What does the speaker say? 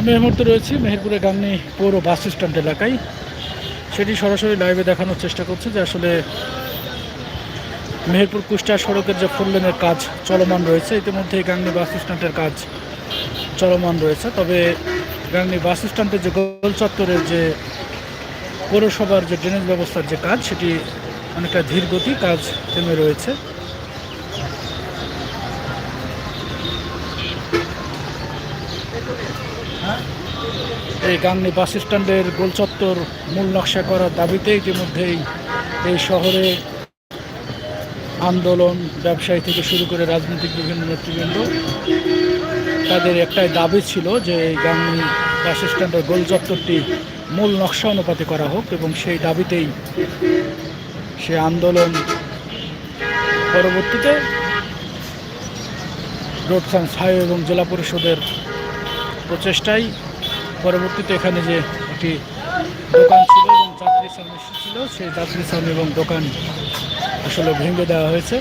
আমি এই মুহূর্তে রয়েছি মেহেরপুরে গাংনি পৌর বাস স্ট্যান্ড এলাকায়। সেটি সরাসরি লাইভে দেখানোর চেষ্টা করছে যে আসলে মেহেরপুর কুষ্টিয়া সড়কের যে লেনের কাজ চলমান রয়েছে, ইতিমধ্যে গাংনি বাস স্ট্যান্ডের কাজ চলমান রয়েছে। তবে গাংনি বাস স্ট্যান্ডের যে গোল চত্বরের যে পৌরসভার যে ড্রেনেজ ব্যবস্থার যে কাজ, সেটি অনেকটা ধীর গতি কাজ থেমে রয়েছে। এই গাংনি বাস স্ট্যান্ডের গোলচত্বর মূল নকশা করার দাবিতে ইতিমধ্যেই এই শহরে আন্দোলন, ব্যবসায়ী থেকে শুরু করে রাজনৈতিক বিভিন্ন নেতৃবৃন্দ, তাদের একটাই দাবি ছিল যে এই গাংনি বাস স্ট্যান্ডের গোল চত্বরটি মূল নকশা অনুপাতে করা হোক এবং সেই দাবিতেই সে আন্দোলন পরবর্তীতে রোড সায়েন্স হাইওয়ে এবং জেলা পরিষদের প্রচেষ্টায় পরবর্তীতে এখানে যে একটি দোকান ছিল এবং যাত্রী সামনে ছিল, সেই যাত্রী সামনে এবং দোকান আসলে ভেঙে দেওয়া হয়েছে।